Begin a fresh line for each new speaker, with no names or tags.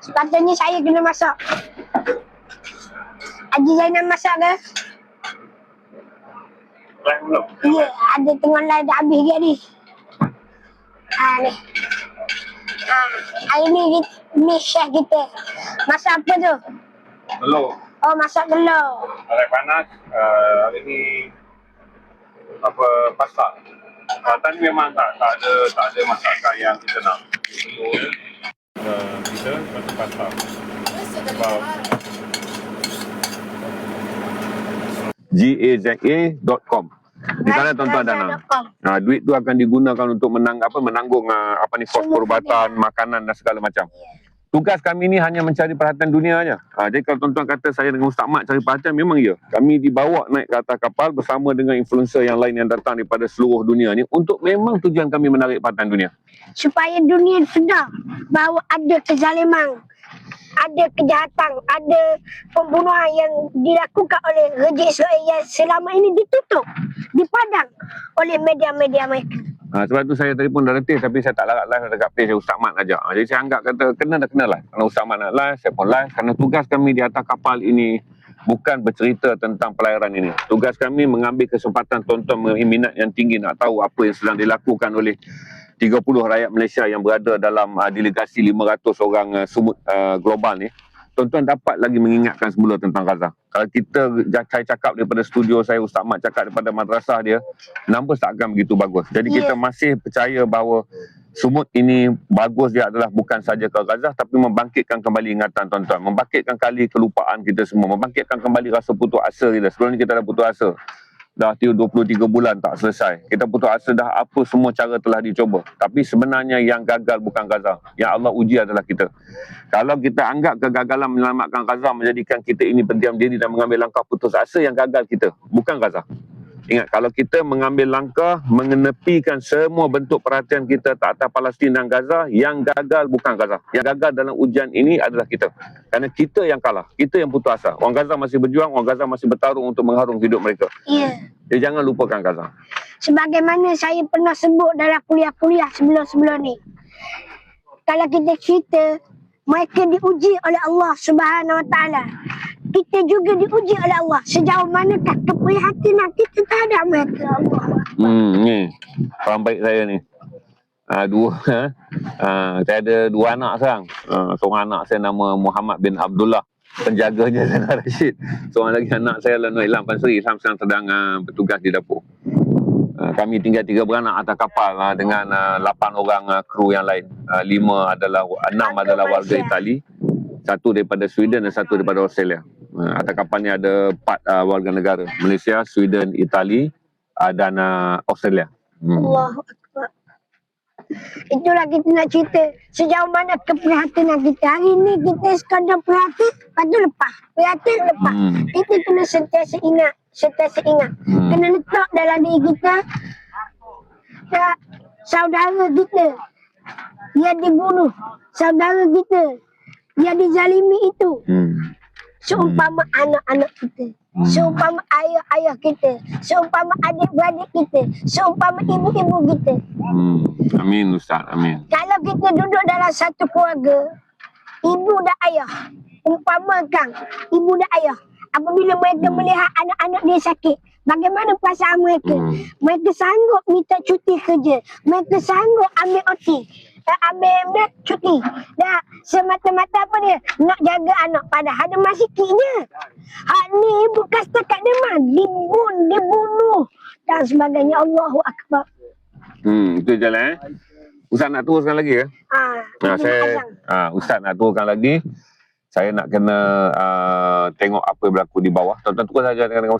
Sepatutnya saya kena masak. Haji Zainal masak ke?
Lain belum?
Ya, ada tengah lain dah habis ke ni. Ah ni. Ah, hari ni kita, ni chef kita. Masak apa tu?
Telur.
Oh, masak telur.
Air panas. Uh, hari ni apa pasak. Selatan ni memang tak tak ada tak ada masakan yang kita nak. Uh, kita satu pasak. Sebab gaza.com. Di sana tuan-tuan dan.
Gaza.com.
Ha, duit tu akan digunakan untuk menang apa menanggung uh, apa ni kos perubatan, makanan dan segala macam. Tugas kami ni hanya mencari perhatian dunia aja. Ha, jadi kalau tuan-tuan kata saya dengan Ustaz Mat cari perhatian memang ya. Kami dibawa naik ke atas kapal bersama dengan influencer yang lain yang datang daripada seluruh dunia ni untuk memang tujuan kami menarik perhatian dunia.
supaya dunia sedar bahawa ada kezaliman, ada kejahatan, ada pembunuhan yang dilakukan oleh rejim Israel yang selama ini ditutup, dipadam oleh media-media mereka.
Ha, sebab tu saya telefon dah letih tapi saya tak larat live dekat page Ustaz Mat ajak. Ha, jadi saya anggap kata kena dah kena live. Kalau Ustaz Mat nak live, saya pun live. Kerana tugas kami di atas kapal ini bukan bercerita tentang pelayaran ini. Tugas kami mengambil kesempatan tonton minat yang tinggi nak tahu apa yang sedang dilakukan oleh 30 rakyat Malaysia yang berada dalam uh, delegasi 500 orang uh, sumut uh, global ni. Tuan-tuan dapat lagi mengingatkan semula tentang Gaza. Kalau kita saya cakap daripada studio saya, Ustaz Mat cakap daripada madrasah dia, numbers tak akan begitu bagus. Jadi
Ya.
kita masih percaya bahawa sumut ini bagus dia adalah bukan saja ke Gaza tapi membangkitkan kembali ingatan tuan-tuan, membangkitkan kali kelupaan kita semua, membangkitkan kembali rasa putus asa kita. Sebelum ni kita dah putus asa. Dah 23 bulan tak selesai. Kita putus asa dah apa semua cara telah dicoba. Tapi sebenarnya yang gagal bukan Gaza. Yang Allah uji adalah kita. Kalau kita anggap kegagalan menyelamatkan Gaza menjadikan kita ini berdiam diri dan mengambil langkah putus asa yang gagal kita. Bukan Gaza. Ingat, kalau kita mengambil langkah mengenepikan semua bentuk perhatian kita tak atas Palestin dan Gaza, yang gagal bukan Gaza. Yang gagal dalam ujian ini adalah kita. Kerana kita yang kalah. Kita yang putus asa. Orang Gaza masih berjuang, orang Gaza masih bertarung untuk mengharung hidup mereka.
Ya.
Jadi jangan lupakan Gaza.
Sebagaimana saya pernah sebut dalam kuliah-kuliah sebelum-sebelum ni. Kalau kita cerita, mereka diuji oleh Allah Subhanahu Wa Taala. Kita juga diuji oleh Allah. Sejauh manakah keprihatinan kita terhadap mereka Allah.
Hmm, ni. Orang baik saya ni. Uh, dua uh, saya ada dua anak sekarang. Uh, seorang anak saya nama Muhammad bin Abdullah. Penjaganya Zainal Rashid. Seorang lagi anak saya adalah Nur Ilam Pansri. Sam sedang sedang uh, bertugas di dapur. Uh, kami tinggal tiga beranak atas kapal uh, dengan uh, lapan orang uh, kru yang lain. Uh, lima adalah, enam adalah warga. Itali. Satu daripada Sweden dan satu daripada Australia. Uh, atas kapal ni ada empat uh, warga negara. Malaysia, Sweden, Itali uh, dan uh, Australia. Hmm.
Allahu Akbar. Itulah kita nak cerita sejauh mana keprihatinan kita. Hari ni kita sekadar prihatin, lepas tu lepas. Prihatin, lepas.
Hmm.
Kita kena sentiasa ingat, sentiasa ingat.
Hmm.
Kena letak dalam diri kita, tak, saudara kita yang dibunuh, saudara kita yang dizalimi itu.
Hmm.
Seumpama anak-anak kita.
Hmm.
Seumpama ayah-ayah kita. Seumpama adik-beradik kita. Seumpama ibu-ibu kita.
Hmm. Amin Ustaz, amin.
Kalau kita duduk dalam satu keluarga, ibu dan ayah, umpamakan ibu dan ayah, apabila mereka
Hmm.
melihat anak-anak dia sakit, bagaimana perasaan mereka?
Hmm.
Mereka sanggup minta cuti kerja. Mereka sanggup ambil OT. Eh, ambil ambil cuti. Dah semata-mata apa dia? Nak jaga anak. Padahal dia masih sikitnya. Hak ni bukan setakat dia mah. Dibun, dibunuh. Dan sebagainya. Allahu Akbar.
Hmm, itu jalan eh. Ustaz nak teruskan lagi ke?
Ah,
Nah, saya ah, Ustaz nak turunkan lagi. Saya nak kena uh, tengok apa yang berlaku di bawah. Tuan-tuan terus saja dengan